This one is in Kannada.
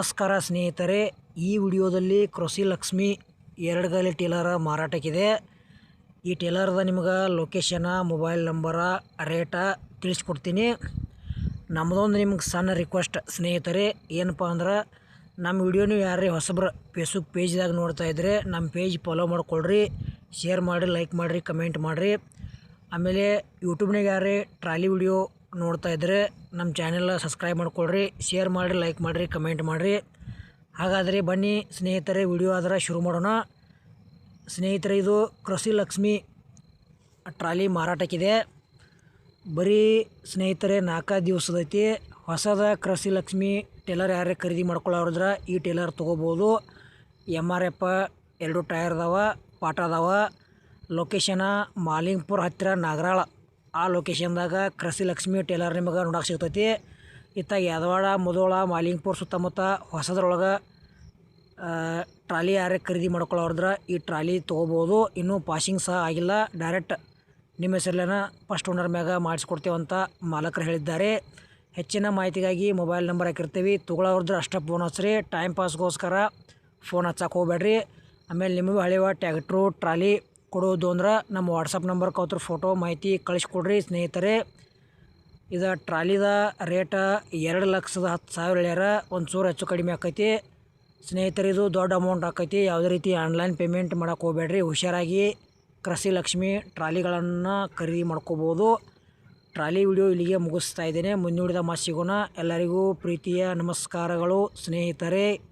ನಮಸ್ಕಾರ ಸ್ನೇಹಿತರೆ, ಈ ವಿಡಿಯೋದಲ್ಲಿ ಕೃಷಿ ಲಕ್ಷ್ಮಿ ಎರಡು ಗಾಲಿ ಟೇಲರ ಮಾರಾಟಕ್ಕಿದೆ. ಈ ಟೇಲರ್ದ ನಿಮ್ಗೆ ಲೊಕೇಶನ ಮೊಬೈಲ್ ನಂಬರ ರೇಟ ತಿಳಿಸ್ಕೊಡ್ತೀನಿ. ನಮ್ಮದೊಂದು ನಿಮ್ಗೆ ಸಣ್ಣ ರಿಕ್ವೆಸ್ಟ್ ಸ್ನೇಹಿತರೆ, ಏನಪ್ಪ ಅಂದ್ರೆ ನಮ್ಮ ವಿಡಿಯೋ ಯಾರೇ ಹೊಸಬ್ರು ಫೇಸ್ಬುಕ್ ಪೇಜ್ದಾಗ ನೋಡ್ತಾ ಇದ್ದರೆ ನಮ್ಮ ಪೇಜ್ ಫಾಲೋ ಮಾಡ್ಕೊಳ್ರಿ ಶೇರ್ ಮಾಡಿರಿ ಲೈಕ್ ಮಾಡಿರಿ ಕಮೆಂಟ್ ಮಾಡಿರಿ. ಆಮೇಲೆ ಯೂಟ್ಯೂಬ್ನಾಗ ಯಾರೇ ಟ್ರಾಲಿ ವಿಡಿಯೋ ನೋಡ್ತಾ ಇದ್ದರೆ ನಮ್ಮ ಚಾನೆಲ್ ಸಬ್ಸ್ಕ್ರೈಬ್ ಮಾಡ್ಕೊಳ್ರಿ ಶೇರ್ ಮಾಡಿರಿ ಲೈಕ್ ಮಾಡಿರಿ ಕಮೆಂಟ್ ಮಾಡಿರಿ. ಹಾಗಾದರೆ ಬನ್ನಿ ಸ್ನೇಹಿತರೆ ವಿಡಿಯೋ ಆದ್ರೆ ಶುರು ಮಾಡೋಣ. ಸ್ನೇಹಿತರೆ, ಇದು ಕೃಷಿ ಲಕ್ಷ್ಮಿ ಟ್ರಾಲಿ ಮಾರಾಟಕ್ಕಿದೆ. ಬರೀ ಸ್ನೇಹಿತರೆ ನಾಲ್ಕು ದಿವಸದೈತಿ ಹೊಸದ ಕೃಷಿ ಲಕ್ಷ್ಮಿ ಟೇಲರ್ ಯಾರೇ ಖರೀದಿ ಮಾಡ್ಕೊಳ್ಳೋರಿದ್ರೆ ಈ ಟೇಲರ್ ತೊಗೋಬೋದು. ಎಂ ಆರ್ ಎಪ್ಪ ಎರಡು ಟೈರ್ ಅದಾವ, ಪಾಟ ಅದಾವ. ಲೊಕೇಶನ ಮಾಲಿಂಗ್ಪುರ್ ಹತ್ತಿರ ನಾಗರಾಳ. ಆ ಲೊಕೇಶನ್ದಾಗ ಕ್ರಸಿ ಲಕ್ಷ್ಮಿ ಟೇಲರ್ ನಿಮಗೆ ನೋಡಕ್ಕೆ ಸಿಗ್ತೈತಿ. ಇತ್ತ ಯಾದವಾಡ, ಮುದೋಳ, ಮಾಲಿಂಗ್ಪುರ ಸುತ್ತಮುತ್ತ ಹೊಸದ್ರೊಳಗೆ ಟ್ರಾಲಿ ಯಾರೇ ಖರೀದಿ ಮಾಡ್ಕೊಳ್ಳೋರಿದ್ರೆ ಈ ಟ್ರಾಲಿ ತೊಗೋಬೋದು. ಇನ್ನೂ ಪಾಸಿಂಗ್ ಸಹ ಆಗಿಲ್ಲ. ಡೈರೆಕ್ಟ್ ನಿಮ್ಮ ಹೆಸರಲ್ಲೇನ ಫಸ್ಟ್ ಓನರ್ ಮ್ಯಾಗ ಮಾಡಿಸ್ಕೊಡ್ತೇವಂತ ಮಾಲಕರು ಹೇಳಿದ್ದಾರೆ. ಹೆಚ್ಚಿನ ಮಾಹಿತಿಗಾಗಿ ಮೊಬೈಲ್ ನಂಬರ್ ಹಾಕಿರ್ತೀವಿ. ತೊಗೊಳೋರ್ದ್ರೆ ಅಷ್ಟೇ ಫೋನ್ ಹಚ್ಚಿರಿ. ಟೈಮ್ ಪಾಸ್ಗೋಸ್ಕರ ಫೋನ್ ಹಚ್ಚಕ್ಕೆ ಹೋಗ್ಬೇಡ್ರಿ ಆಮೇಲೆ ನಿಮಗೂ ಹಳೆವ ಟ್ಯಾಕ್ಟ್ರು ಟ್ರಾಲಿ ಕೊಡೋದು ಅಂದ್ರೆ ನಮ್ಮ ವಾಟ್ಸಪ್ ನಂಬರ್ ಕೌತ್ರ ಫೋಟೋ ಮಾಹಿತಿ ಕಳಿಸ್ಕೊಡ್ರಿ ಸ್ನೇಹಿತರೆ. ಇದು ಟ್ರಾಲಿದ ರೇಟ ಎರಡು ಲಕ್ಷದ ಹತ್ತು ಸಾವಿರ ಹೇಳ್ಯಾರ. ಒಂದು ಚೂರು ಹೆಚ್ಚು ಕಡಿಮೆ ಆಕೈತಿ. ಸ್ನೇಹಿತರಿದು ದೊಡ್ಡ ಅಮೌಂಟ್ ಆಕೈತಿ. ಯಾವುದೇ ರೀತಿ ಆನ್ಲೈನ್ ಪೇಮೆಂಟ್ ಮಾಡೋಕೆ ಹೋಗಬೇಡ್ರಿ. ಹುಷಾರಾಗಿ ಕೃಷಿ ಲಕ್ಷ್ಮಿ ಟ್ರಾಲಿಗಳನ್ನು ಖರೀದಿ ಮಾಡ್ಕೋಬೋದು. ಟ್ರಾಲಿ ವಿಡಿಯೋ ಇಲ್ಲಿಗೆ ಮುಗಿಸ್ತಾ ಇದ್ದೇನೆ. ಮಾಸಿಗೋಣ ಸಿಗೋಣ. ಎಲ್ಲರಿಗೂ ಪ್ರೀತಿಯ ನಮಸ್ಕಾರಗಳು ಸ್ನೇಹಿತರೆ.